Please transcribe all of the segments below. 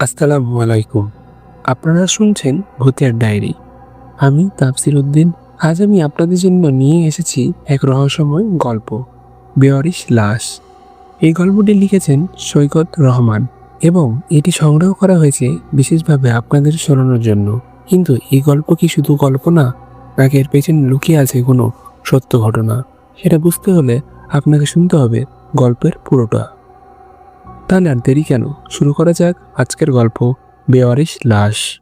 আসসালামু আলাইকুম। আপনারা শুনছেন ভূতের ডায়েরি। আমি তাফসির উদ্দিন। আজ আমি আপনাদের জন্য নিয়ে এসেছি এক রহস্যময় গল্প বেয়ারিশ লাশ। এই গল্পটি লিখেছেন সৈকত রহমান এবং এটি সংগ্রহ করা হয়েছে বিশেষভাবে আপনাদের শোনানোর জন্য। কিন্তু এই গল্প কি শুধু গল্প না, নাকি এর পেছনে লুকিয়ে আছে কোনো সত্য ঘটনা? সেটা বুঝতে হলে আপনাকে শুনতে হবে গল্পের পুরোটা। তাহলে আর দেরি কেন? শুরু করা যাক আজকের গল্প। বেওয়ারিশ লাশ।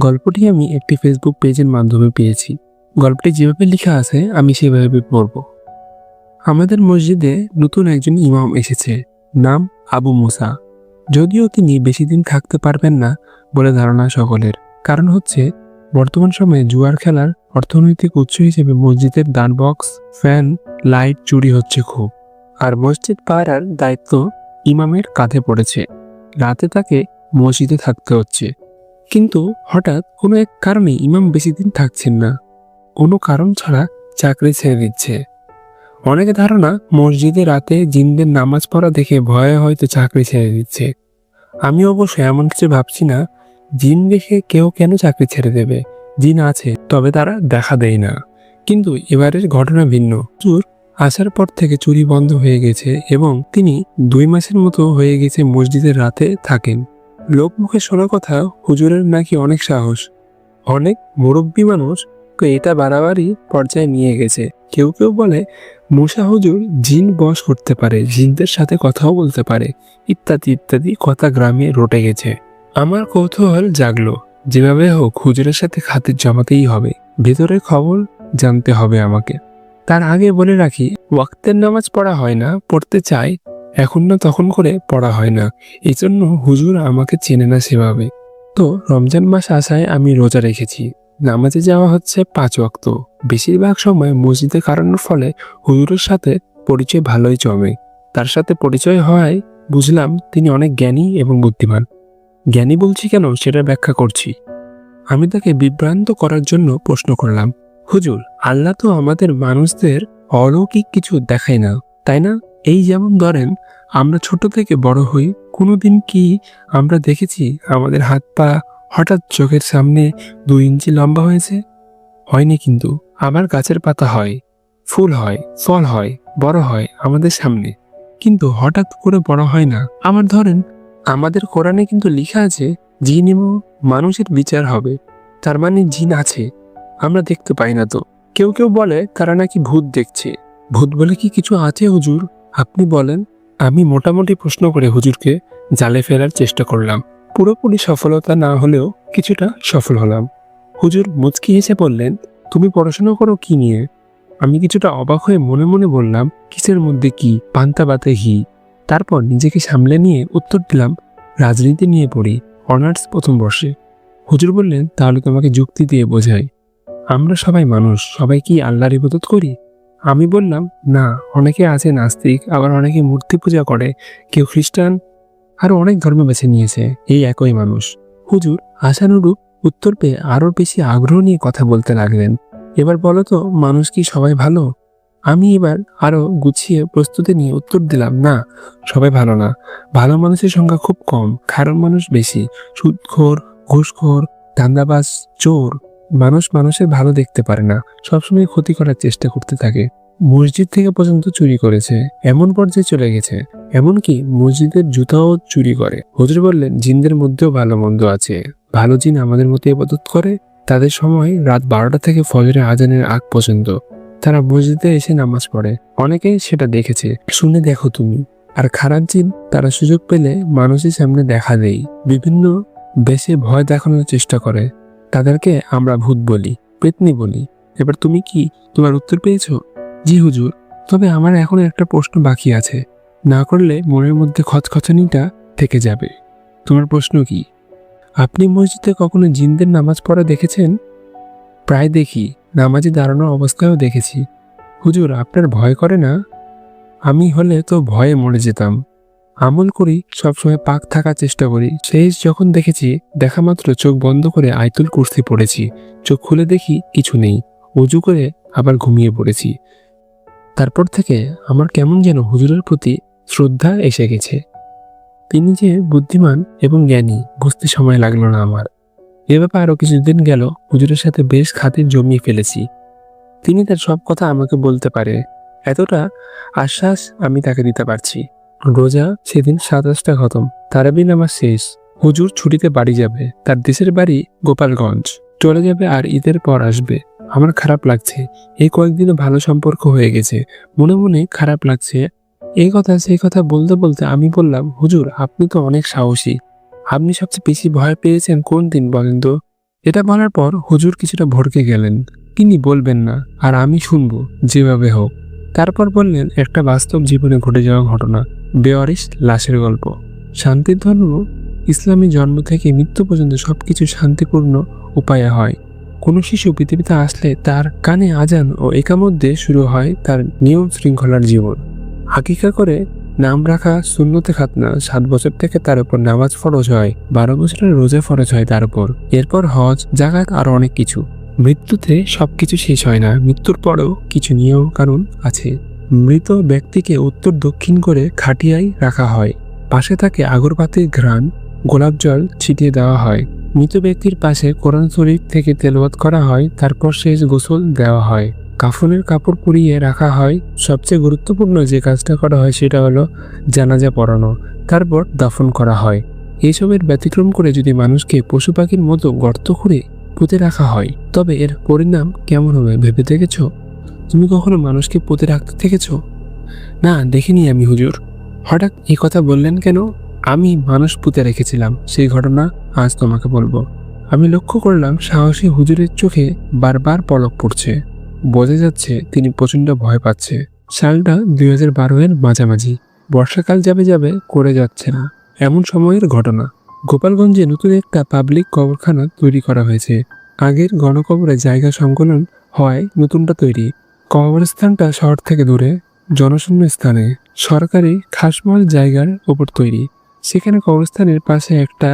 গল্পটি আমি একটি ফেসবুক পেজের মাধ্যমে পেয়েছি। গল্পটি যেভাবে লেখা আছে, আমি সেভাবে পড়ব। আমাদের মসজিদে নতুন একজন ইমাম এসেছে, নাম আবু মুসা। যদিও তিনি বেশি দিন থাকতে পারবেন না বলে ধারণা সকলের। কারণ হচ্ছে, বর্তমান সময়ে জুয়ার খেলার অর্থনৈতিক উৎস হিসেবে মসজিদের দান বক্স ফ্যান, লাইট চুরি হচ্ছে খুব। আর মসজিদ পাড়ার দায়িত্ব ইমামের কাঁধে পড়েছে। রাতে তাকে মসজিদে থাকতে হচ্ছে। কিন্তু হঠাৎ কোনো এক কারণে ইমাম বেশি দিন থাকছেন না। কোনো কারণ ছাড়া চাকরি ছেড়ে দিচ্ছে। অনেকে ধারণা, মসজিদে রাতে জিনদের নামাজ পড়া দেখে ভয়ে হয়তো চাকরি ছেড়ে দিচ্ছে। আমি অবশ্য এমন কিছু ভাবছি না, জিন দেখে কেউ কেন চাকরি ছেড়ে দেবে? জিন আছে, তবে তারা দেখা দেয় না। কিন্তু এবারের ঘটনা ভিন্ন। চুর আসার পর থেকে চুরি বন্ধ হয়ে গেছে এবং তিনি দুই মাসের মতো হয়ে গেছে মসজিদের রাতে থাকেন। লোকমুখে শোনা কথা, হুজুরের নাকি অনেক সাহস। অনেক মুরব্বী মানুষ এটা বাড়াবাড়ি পর্যায়ে নিয়ে গেছে। কেউ কেউ বলে, মুসা হুজুর জিন বশ করতে পারে, জিনদের সাথে কথাও বলতে পারে। ইত্যাদি ইত্যাদি কথা গ্রামে রটে গেছে। আমার কৌতূহল জাগলো। যেভাবে হোক, হুজুরের সাথে খাতির জমাতেই হবে। ভেতরের খবর জানতে হবে আমাকে। তার আগে বলে রাখি, ওয়াক্তের নামাজ পড়া হয় না, পড়তে চাই এখন না, তখন করে পড়া হয় না। এই জন্য হুজুর আমাকে চেনে না সেভাবে। তো রমজান মাস আসায় আমি রোজা রেখেছি। নামাজে যাওয়া হচ্ছে পাঁচ ওয়াক্ত। বেশিরভাগ সময় মসজিদে কাটানোর ফলে হুজুরের সাথে পরিচয় ভালোই জমে। তার সাথে পরিচয় হওয়ায় বুঝলাম তিনি অনেক জ্ঞানী এবং বুদ্ধিমান। জ্ঞানী বলছি কেন সেটা ব্যাখ্যা করছি। আমি তাকে বিভ্রান্ত করার জন্য প্রশ্ন করলাম, হুজুর, আল্লাহ তো আমাদের মানুষদের অলৌকিক কিছু দেখায় না, তাই না? এই যেমন ধরেন, আমরা ছোট থেকে বড় হই, কোনোদিন কি আমরা দেখেছি আমাদের হাত পা হঠাৎ চোখের সামনে দুই ইঞ্চি লম্বা হয়েছে? হয়নি কিন্তু। আবার গাছের পাতা হয়, ফুল হয়, ফল হয়, বড় হয় আমাদের সামনে। কিন্তু হঠাৎ করে বড় হয় না। আমার ধরেন, আমাদের কোরআনে কিন্তু লেখা আছে, জিন এবং মানুষের বিচার হবে। তার মানে জিন আছে। আমরা দেখতে পাই না তো। কেউ কেউ বলে, তারা নাকি ভূত দেখছে। ভূত বলে কি কিছু আছে, হুজুর? আপনি বলেন। আমি মোটামুটি প্রশ্ন করে হুজুরকে জালে ফেরার চেষ্টা করলাম। পুরোপুরি সফলতা না হলেও কিছুটা সফল হলাম। হুজুর মুচকি হেসে বললেন, তুমি পড়াশোনা করো কি নিয়ে? আমি কিছুটা অবাক হয়ে মনে মনে বললাম, কিসের মধ্যে কি? পান্তা বাতে হি। তারপর নিজেকে সামলে নিয়ে উত্তর দিলাম, রাজনীতি নিয়ে পড়ি, অনার্স প্রথম বর্ষে। হুজুর বললেন, তাহলে তোমাকে যুক্তি দিয়ে বোঝাই। আমরা সবাই মানুষ, সবাই কি আল্লাহর ইবাদত করি? আমি বললাম, না, অনেকে আছে নাস্তিক, আবার অনেকে মূর্তি পূজা করে। কেউ খ্রিস্টান আরও অনেক ধর্ম বেছে নিয়েছে এই একই মানুষ। হুজুর, আশানুরূপ উত্তর পেয়ে আরও বেশি আগ্রহ নিয়ে কথা বলতে লাগলেন। এবার বলো তো, মানুষ কি সবাই ভালো? আমি এবার আরও গুছিয়ে প্রস্তুতি নিয়ে উত্তর দিলাম, না, সবাই ভালো না। ভালো মানুষের সংখ্যা খুব কম, খারাপ মানুষ বেশি। সুদখোর, ঘুষখোর, ধান্দাবাজ, চোর, মানুষ মানুষের ভালো দেখতে পারে না, সবসময় ক্ষতি করার চেষ্টা করতে থাকে। মসজিদ থেকে পর্যন্ত চুরি করেছে, এমন পর্যায়ে চলে গেছে। এমনকি মসজিদের জুতাও চুরি করে। হুজুর বললেন, জিনদের মধ্যেও ভালো মন্দ আছে। ভালো জিন আমাদের মতো ইবাদত করে। তাদের সময় রাত বারোটা থেকে ফজরের আজানের আগ পর্যন্ত তারা মসজিদে এসে নামাজ পড়ে। অনেকে সেটা দেখেছে। শুনে দেখো তুমি। আর খারাপ জিন, তারা সুযোগ পেলে মানুষের সামনে দেখা দেই। বিভিন্ন বেশে ভয় দেখানোর চেষ্টা করে। তাদেরকে আমরা ভূত বলি, পেতনি বলি। এবার তুমি কি তোমার উত্তর পেয়েছ? জি হুজুর, তবে আমার এখন একটা প্রশ্ন বাকি আছে। না করলে মনের মধ্যে খচখচানিটা থেকে যাবে। তোমার প্রশ্ন কি? আপনি মসজিদে কখনো জিনদের নামাজ পড়া দেখেছেন? প্রায় দেখি, নামাজে দাঁড়ানো অবস্থায়ও দেখেছি। হুজুর, আপনার ভয় করে না? আমি হলে তো ভয়ে মরে যেতাম। আমল করি, সবসময় পাক থাকার চেষ্টা করি। শেষ যখন দেখেছি, দেখা মাত্র চোখ বন্ধ করে আইতুল কুর্সি পড়েছি। চোখ খুলে দেখি, কিছু নেই। উজু করে আবার ঘুমিয়ে পড়েছি। তারপর থেকে আমার কেমন যেন হুজুরের প্রতি শ্রদ্ধা এসে গেছে। তিনি যে বুদ্ধিমান এবং জ্ঞানী, বুঝতে সময় লাগল না আমার। এ ব্যাপারে আরও কিছুদিন গেল, হুজুরের সাথে বেশ খাতির জমিয়ে ফেলেছি। তিনি তার সব কথা আমাকে বলতে পারে। এতটা আশ্বাস আমি তাকে দিতে পারছি। রোজা সেদিন সাতাশটা খতম। তারাবি নামাজ শেষ। হুজুর ছুটিতে বাড়ি যাবে। তার দেশের বাড়ি গোপালগঞ্জ। চলে যাবে আর ঈদের পর আসবে। আমার খারাপ লাগছে। এই কয়েকদিনে ভালো সম্পর্ক হয়ে গেছে। মনে মনে খারাপ লাগছে। এই কথা, সেই কথা বলতে বলতে আমি বললাম, হুজুর, আপনি তো অনেক সাহসী। আপনি সবচেয়ে বেশি ভয় পেয়েছেন কোন দিন বলেন তো? এটা বলার পর হুজুর কিছুটা ভড়কে গেলেন। তিনি বলবেন না, আর আমি শুনব, যেভাবে হোক। তারপর বললেন, একটা বাস্তব জীবনে ঘটে যাওয়া ঘটনা বেওয়ারিশ লাশের গল্প। শান্তির ধর্ম ইসলামী জন্ম থেকে মৃত্যু পর্যন্ত সবকিছু শান্তিপূর্ণ উপায়ে হয়। কোনো শিশু পৃথিবীতে আসলে তার কানে আজান ও একামধ্যে শুরু হয় তার নিয়ম শৃঙ্খলার জীবন। হাকিকা করে নাম রাখা শূন্যতে খাতনা সাত বছর থেকে তার উপর নামাজ ফরজ হয়, বারো বছরের রোজা ফরজ হয় তার উপর। এরপর হজ জাগাত আর অনেক কিছু। মৃত্যুতে সবকিছু শেষ হয় না, মৃত্যুর পরেও কিছু নিয়ম কানুন আছে। মৃত ব্যক্তিকে উত্তর দক্ষিণ করে খাটিয়ায় রাখা হয়। পাশে থাকে আগরবাতির ঘ্রাণ, গোলাপ জল ছিটিয়ে দেওয়া হয়। মৃত ব্যক্তির পাশে কোরআন শরীফ থেকে তেলওয়াত করা হয়, তারপর শেষ গোসল দেওয়া হয়। কাফনের কাপড় পুড়িয়ে রাখা হয়। সবচেয়ে গুরুত্বপূর্ণ যে কাজটা করা হয় সেটা হলো জানাজা পড়ানো, তারপর দাফন করা হয়। এইসবের ব্যতিক্রম করে যদি মানুষকে পশু পাখির মতো গর্ত করে পুঁতে রাখা হয়, তবে এর পরিণাম কেমন হবে ভেবে দেখেছ? তুমি কখনো মানুষকে পুঁতে রাখতে দেখেছ? না, দেখিনি আমি, হুজুর। হঠাৎ এই কথা বললেন কেন? আমি মানুষ পুঁতে রেখেছিলাম সেই ঘটনা আজ তোমাকে বলব। আমি লক্ষ্য করলাম সাহসী হুজুরের চোখে বারবার পলক পড়ছে। বোঝা যাচ্ছে তিনি প্রচণ্ড ভয় পাচ্ছে। সালটা দুই হাজার বারো এর মাঝামাঝি। বর্ষাকাল যাবে যাবে করে যাচ্ছে না। এমন সময়ের ঘটনা। গোপালগঞ্জে নতুন একটা পাবলিক কবরখানা তৈরি করা হয়েছে। আগের গণকবরে জায়গা সংকলন হয় নতুনটা তৈরি। কবরস্থানটা শহর থেকে দূরে, জনশূন্য স্থানে। সরকারি খাসমহল জায়গার ওপর তৈরি। সেখানে কবরস্থানের পাশে একটা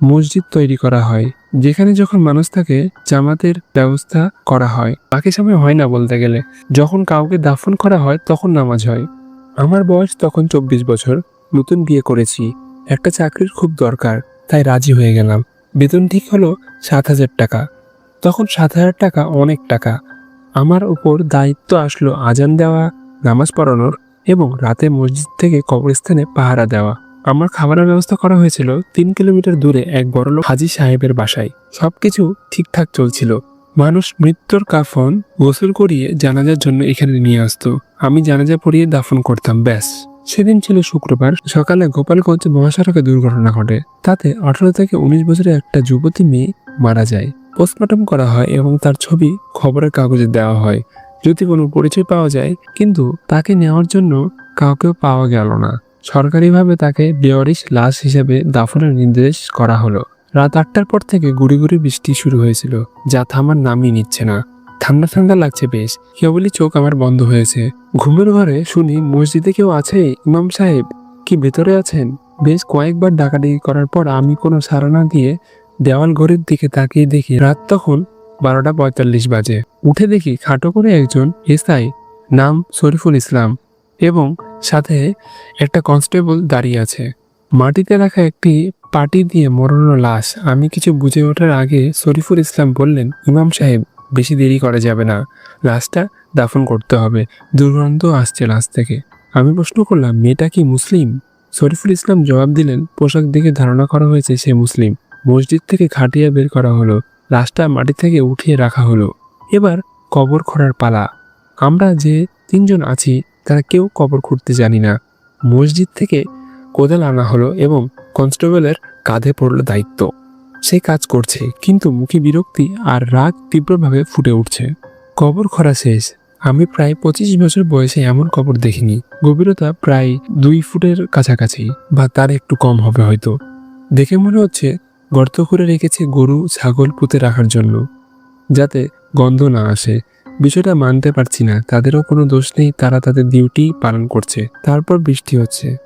মসজিদ তৈরি করা হয়, যেখানে যখন মানুষ থাকে, জামাতের ব্যবস্থা করা হয়। বাকি সময় হয় না বলতে গেলে। যখন কাউকে দাফন করা হয়, তখন নামাজ হয়। আমার বয়স তখন চব্বিশ বছর। নতুন বিয়ে করেছি। একটা চাকরির খুব দরকার, তাই রাজি হয়ে গেলাম। বেতন ঠিক হলো সাত হাজার টাকা। তখন সাত হাজার টাকা অনেক টাকা। আমার উপর দায়িত্ব আসলো আজান দেওয়া, নামাজ পড়ানোর এবং রাতে মসজিদ থেকে কবরস্থানে পাহারা দেওয়া। আমার খাবারের ব্যবস্থা করা হয়েছিল তিন কিলোমিটার দূরে এক বড়লোক হাজি সাহেবের বাসায়। সবকিছু ঠিকঠাক চলছিল। মানুষ মৃত্যুর কাফন গোসল করিয়ে জানাজার জন্য এখানে নিয়ে আসতো। আমি জানাজা পড়িয়ে দাফন করতাম, ব্যাস। সেদিন ছিল শুক্রবার। সকালে গোপালগঞ্জ মহাসড়কে দুর্ঘটনা ঘটে। তাতে আঠারো থেকে উনিশ বছরের একটা যুবতী মেয়ে মারা যায়। পোস্টমর্টম করা হয় এবং তার ছবি খবরের কাগজে দেওয়া হয়। যদি কোনো পরিচয় পাওয়া যায়, কিন্তু তাকে নেওয়ার জন্য কাউকেও পাওয়া গেল না। সরকারিভাবে তাকে বেওয়ারিশ লাশ হিসেবে দাফনের নির্দেশ করা হলো। রাত আটটার পর থেকে গুড়ি গুড়ি বৃষ্টি শুরু হয়েছিল, যা থামার নামই নিচ্ছে না। ঠান্ডা ঠান্ডা লাগছে বেশ, কেবলই চোখ আমার বন্ধ হয়েছে। ঘুমের ঘরে শুনি, মসজিদে কেউ আছে? ইমাম সাহেব, কি ভেতরে আছেন? বেশ কয়েকবার ডাকাডাকি করার পর আমি কোনো সাড়া না দিয়ে দেওয়াল ঘরের দিকে তাকিয়ে দেখি রাত তখন বারোটা পঁয়তাল্লিশ বাজে। উঠে দেখি খাটো করে একজন এসআই, নাম শরীফুল ইসলাম, এবং সাথে একটা কনস্টেবল দাঁড়িয়ে আছে। মাটিতে রাখা একটি পাটি দিয়ে মরনো লাশ। আমি কিছু বুঝে ওঠার আগে শরীফুল ইসলাম বললেন, ইমাম সাহেব, বেশি দেরি করা যাবে না। লাশটা দাফন করতে হবে। দুর্গন্ধ আসছে লাশ থেকে। আমি প্রশ্ন করলাম, মেয়েটা কি মুসলিম? শরীফুল ইসলাম জবাব দিলেন, পোশাক দেখে ধারণা করা হয়েছে সে মুসলিম। মসজিদ থেকে খাটিয়া বের করা হলো। লাশটা মাটি থেকে উঠিয়ে রাখা হলো। এবার কবর খোঁড়ার পালা। আমরা যে তিনজন আছি তারা কেউ কবর খুঁড়তে জানি না। মসজিদ থেকে কোদাল আনা হলো এবং কনস্টেবলের কাঁধে পড়ল দায়িত্ব। সে কাজ করছে, কিন্তু মুখে বিরক্তি আর রাগ তীব্রভাবে ফুটে উঠছে। কবর খরা শেষ। আমি প্রায় পঁচিশ বছর বয়সে এমন কবর দেখিনি। গভীরতা প্রায় দুই ফুটের কাছাকাছি বা তার একটু কম হবে হয়তো। দেখে মনে হচ্ছে গর্ত করে রেখেছে গরু ছাগল পুঁতে রাখার জন্য, যাতে গন্ধ না আসে। বিষয়টা মানতে পারছি না। তাদেরও কোনো দোষ নেই, তারা তাদের ডিউটি পালন করছে। তারপর বৃষ্টি হচ্ছে।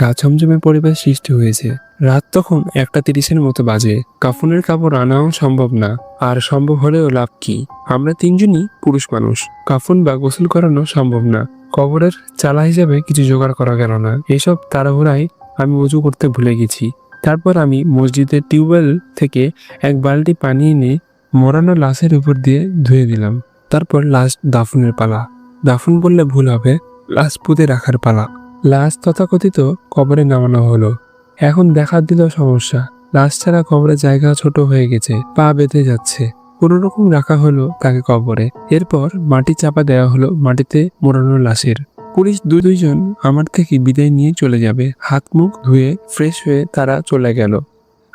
গা ছমছমে পরিবেশ সৃষ্টি হয়েছে। রাত তখন একটা তিরিশের মতো বাজে। কাফনের কাপড় আনাও সম্ভব না। আর সম্ভব হলেও লাভ কি? আমরা তিনজনই পুরুষ মানুষ। কাফন বা গোসল করানো সম্ভব না। কবরের চালা হিসাবে কিছু জোগাড় করা গেল না। এসব তাড়াহুড়ায় আমি উজু করতে ভুলে গেছি। তারপর আমি মসজিদের টিউবওয়েল থেকে এক বালতি পানি এনে মরানো লাশের উপর দিয়ে ধুয়ে দিলাম। তারপর লাশ দাফনের পালা। দাফন বললে ভুল হবে, লাশ পুঁতে রাখার পালা। লাশ তথাকথিত কবরে নামানো হলো। এখন দেখা দিল সমস্যা। লাশ ছাড়া কবরের জায়গা ছোট হয়ে গেছে, পা বেঁধে যাচ্ছে। কোনো রকম রাখা হলো তাকে কবরে। এরপর মাটি চাপা দেওয়া হলো মাটিতে মোড়ানো লাশের। পুলিশ দুই দুইজন আমার থেকে বিদায় নিয়ে চলে যাবে। হাত মুখ ধুয়ে ফ্রেশ হয়ে তারা চলে গেল।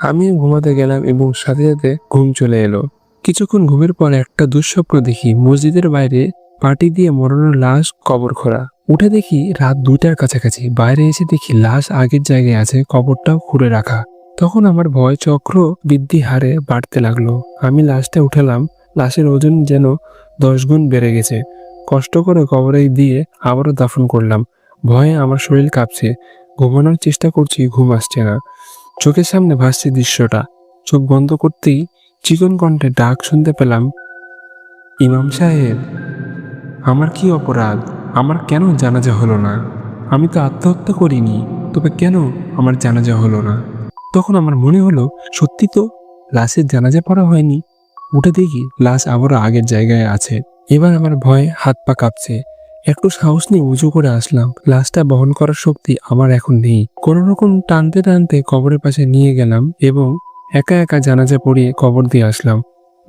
আমিও ঘুমাতে গেলাম এবং সাথে সাথে ঘুম চলে এলো। কিছুক্ষণ ঘুমের পর একটা দুঃস্বপ্ন দেখি মসজিদের বাইরে পাটি দিয়ে মরানো লাশ কবর খোঁড়া। উঠে দেখি রাত দুটার কাছাকাছি। বাইরে এসে দেখি লাশ আগের জায়গায় আছে, কবরটাও খুঁড়ে রাখা। তখন আমার ভয় চক্র বৃদ্ধি হারে বাড়তে লাগল। আমি লাশটা উঠালাম। লাশের ওজন যেন দশ গুণ বেড়ে গেছে। কষ্ট করে কবরে দিয়ে আবারও দাফন করলাম। ভয়ে আমার শরীর কাঁপছে। ঘুমানোর চেষ্টা করছি, ঘুম আসছে না। চোখের সামনে ভাসছে দৃশ্যটা। চোখ বন্ধ করতেই চিকন কণ্ঠে ডাক শুনতে পেলাম, ইমাম সাহেব, আমার কি অপরাধ? আমার কেন জানাজা হলো না? আমি তো আত্মহত্যা করিনি, তবে কেন আমার জানাজা হলো না? তখন আমার মনে হলো, সত্যি তো লাশের জানাজা পড়া হয়নি? উঠে দেখি লাশ আবারও আগের জায়গায় আছে। এবার আমার ভয়ে হাত পা কাঁপছে। একটু সাহস নিয়ে উঁচু করে আসলাম। লাশটা বহন করার শক্তি আমার এখন নেই। কোনো রকম টানতে টানতে কবরের পাশে নিয়ে গেলাম এবং একা একা জানাজা পড়িয়ে কবর দিয়ে আসলাম।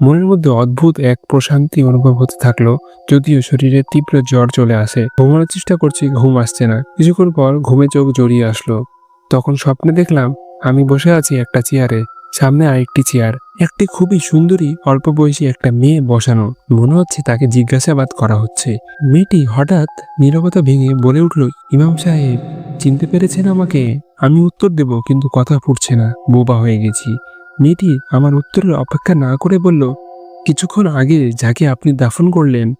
মনের মধ্যে অদ্ভুত এক প্রশান্তি অনুভব হতে থাকল, যদিও শরীরে তীব্র জ্বর চলে আসে। ঘুমানোর চেষ্টা করছি, ঘুম আসছে না। কিছুক্ষণ পর ঘুমে চোখ জড়িয়ে আসলো। তখন স্বপ্নে দেখলাম, আমি বসে আছি একটা চেয়ারে। সামনে আরেকটি চেয়ার। একটি খুবই সুন্দরী, অল্প বয়সী একটা মেয়ে বসানো। মনে হচ্ছে তাকে জিজ্ঞাসাবাদ করা হচ্ছে। মেয়েটি হঠাৎ নীরবতা ভেঙে বলে উঠল, ইমাম সাহেব, চিনতে পেরেছেন আমাকে? আমি উত্তর দেব, কিন্তু কথা ফুটছে না। বোবা হয়ে গেছি। মেয়েটি আমার উত্তরের অপেক্ষা না করে বলল, কিছুক্ষণ আগে যাকে আপনি দাফন করলেন,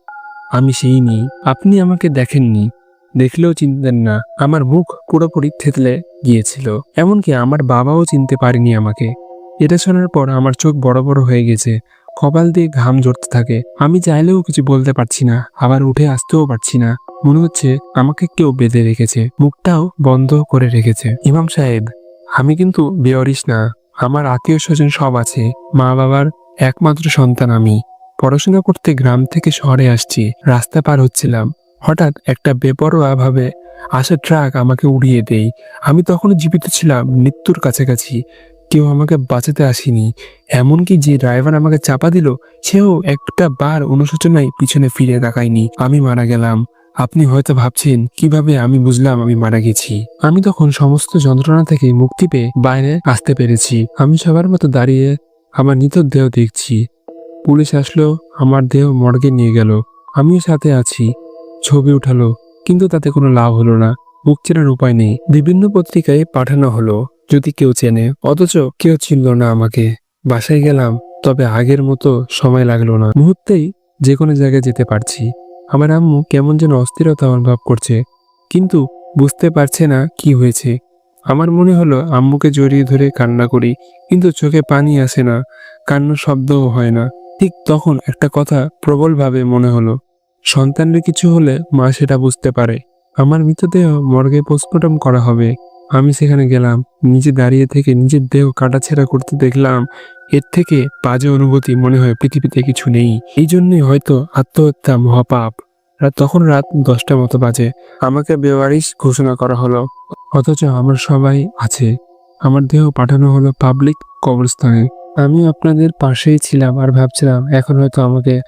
আমি সেই নেই। আপনি আমাকে দেখেননি। দেখলেও চিনতেন না। আমার মুখ পুরোপুরি থেতলে গিয়েছিল। এমনকি আমার বাবাও চিনতে পারেনি আমাকে। এটা শোনার পর আমার চোখ বড় বড় হয়ে গেছে। কপাল দিয়ে ঘাম ঝরতে থাকে। আমি চাইলেও কিছু বলতে পারছি না। আবার উঠে আসতেও পারছি না। মনে হচ্ছে আমাকে কেউ বেঁধে রেখেছে। মুখটাও বন্ধ করে রেখেছে। ইমাম সাহেব, আমি কিন্তু বেয়ারিস না। আমার আত্মীয় স্বজন সব আছে মা বাবার একমাত্র সন্তান আমি। পড়াশোনা করতে গ্রাম থেকে শহরে আসছি, রাস্তা পার হচ্ছিলাম। হঠাৎ একটা বেপরোয়া ভাবে আসা ট্রাক আমাকে উড়িয়ে দেই আমি তখন জীবিত ছিলাম মৃত্যুর কাছাকাছি। কেউ আমাকে বাঁচাতে আসেনি। এমনকি যে ড্রাইভার আমাকে চাপা দিল, সেও একটা বার অনুশোচনায় পিছনে ফিরে তাকায়নি। আমি মারা গেলাম। আপনি হয়তো ভাবছেন, কীভাবে আমি বুঝলাম আমি মারা গেছি? আমি তখন সমস্ত যন্ত্রণা থেকে মুক্তি পেয়ে বাইরে আসতে পেরেছি। আমি সবার মতো দাঁড়িয়ে আমার নিত দেহ দেখছি। পুলিশ আসলো, আমার দেহ মর্গে নিয়ে গেল। আমিও সাথে আছি। ছবি উঠালো, কিন্তু তাতে কোনো লাভ হলো না। মুখ চেনার উপায় নেই। বিভিন্ন পত্রিকায় পাঠানো হলো, যদি কেউ চেনে। অথচ কেউ চিনল না আমাকে। বাসায় গেলাম, তবে আগের মতো সময় লাগল না। মুহূর্তেই যে কোনো জায়গায় যেতে পারছি। আমার আম্মু কেমন যেন অস্থিরতা অনুভব করছে, কিন্তু বুঝতে পারছে না কি হয়েছে। আমার মনে হলো আম্মুকে জড়িয়ে ধরে কান্না করি, কিন্তু চোখে পানি আসে না, কান্নার শব্দও হয় না। ঠিক তখন একটা কথা প্রবলভাবে মনে হলো, সন্তানের কিছু হলে মা সেটা বুঝতে পারে। আমার মৃতদেহ মর্গে পোস্টমর্টম করা হবে। আমি সেখানে গেলাম, নিজে দাঁড়িয়ে থেকে নিজের দেহ কাটাছেড়া করতে দেখলাম, এর থেকে বাজে অনুভূতি মনে হয় পৃথিবীতে কিছু নেই। এই জন্যই হয়তো আত্মহত্যা মহাপাপ। তখন রাত দশটা মতো বাজে। আমাকে বেওয়ারিশ ঘোষণা করা হলো। অথচ আমার সবাই আছে। আমার দেহ পাঠানো হলো পাবলিক কবরস্থানে। আমি আপনাদের পাশেই ছিলাম আর ভাবছিলাম, এখন হয়তো আমাকে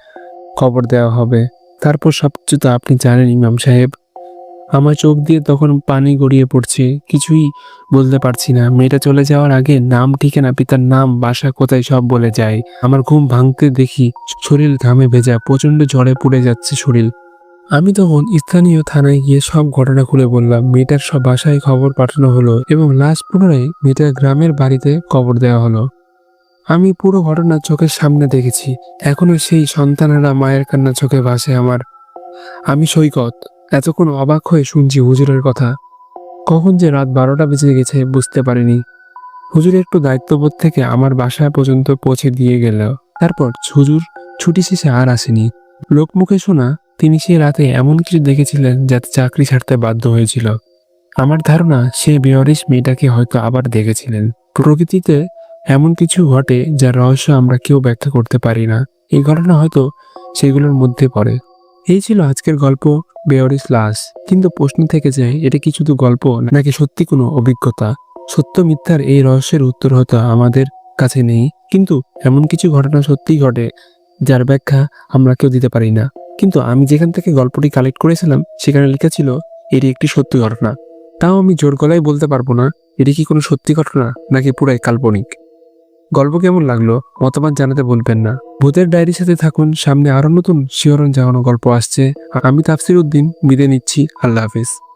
কবর দেওয়া হবে। তারপর সবকিছু তো আপনি জানেন, ইমাম সাহেব। আমার চোখ দিয়ে তখন পানি গড়িয়ে পড়ছে, কিছুই বলতে পারছি না। মেয়েটা চলে যাওয়ার আগে নাম ঠিকানা, পিতার নাম, বাসা কোথায় সব বলে যায়। আমার ঘুম ভাঙতে দেখি শরীর ঘামে ভেজা প্রচণ্ড ঝড়ে পুড়ে যাচ্ছে শরীর। আমি তখন স্থানীয় থানায় গিয়ে সব ঘটনা খুলে বললাম। মেয়েটার সব বাসায় খবর পাঠানো হলো এবং লাশ পুনরায় মেয়েটার গ্রামের বাড়িতে কবর দেওয়া হলো। আমি পুরো ঘটনা চোখের সামনে দেখেছি। এখনও সেই সন্তানেরা মায়ের কান্না চোখে ভাসে আমার। আমি সৈকত। এতক্ষণ অবাক হয়ে শুনছি হুজুরের কথা। কখন যে রাত বারোটা বেজে গেছে বুঝতে পারিনি। হুজুর একটু দায়িত্ববোধ থেকে আমার বাসায় পর্যন্ত পৌঁছে দিয়ে গেল। তারপর হুজুর ছুটি শেষে আর আসেনি। লোকমুখে শোনা, তিনি সেই রাতে এমন কিছু দেখেছিলেন যাতে চাকরি ছাড়তে বাধ্য হয়েছিল। আমার ধারণা, সে বেয়ারিশ মেয়েটাকে হয়তো আবার দেখেছিলেন। প্রকৃতিতে এমন কিছু ঘটে যার রহস্য আমরা কেউ ব্যাখ্যা করতে পারি না। এই ঘটনা হয়তো সেগুলোর মধ্যে পড়ে। এই ছিল আজকের গল্প বেয়ারিশ লাশ। কিন্তু প্রশ্ন থেকে যায়, এটা কি শুধু গল্প নাকি সত্যি কোনো অভিজ্ঞতা? সত্য মিথ্যার এই রহস্যের উত্তর হয়তো আমাদের কাছে নেই। কিন্তু এমন কিছু ঘটনা সত্যিই ঘটে, যার ব্যাখ্যা আমরা কেউ দিতে পারি না। কিন্তু আমি যেখান থেকে গল্পটি কালেক্ট করেছিলাম, সেখানে লেখা ছিল, এটি একটি সত্যি ঘটনা। তাও আমি জোর গলায় বলতে পারব না, এটি কি কোনো সত্যি ঘটনা নাকি পুরাই কাল্পনিক? গল্প কেমন লাগল? মতামত জানাতে বলবেন না। ভূতের ডায়েরির সাথে থাকুন। সামনে আরও নতুন শিহরণ জাগানো গল্প আসছে। আমি তাফসির উদ্দিন। বিদে নিচ্ছি। আল্লাহ হাফিজ।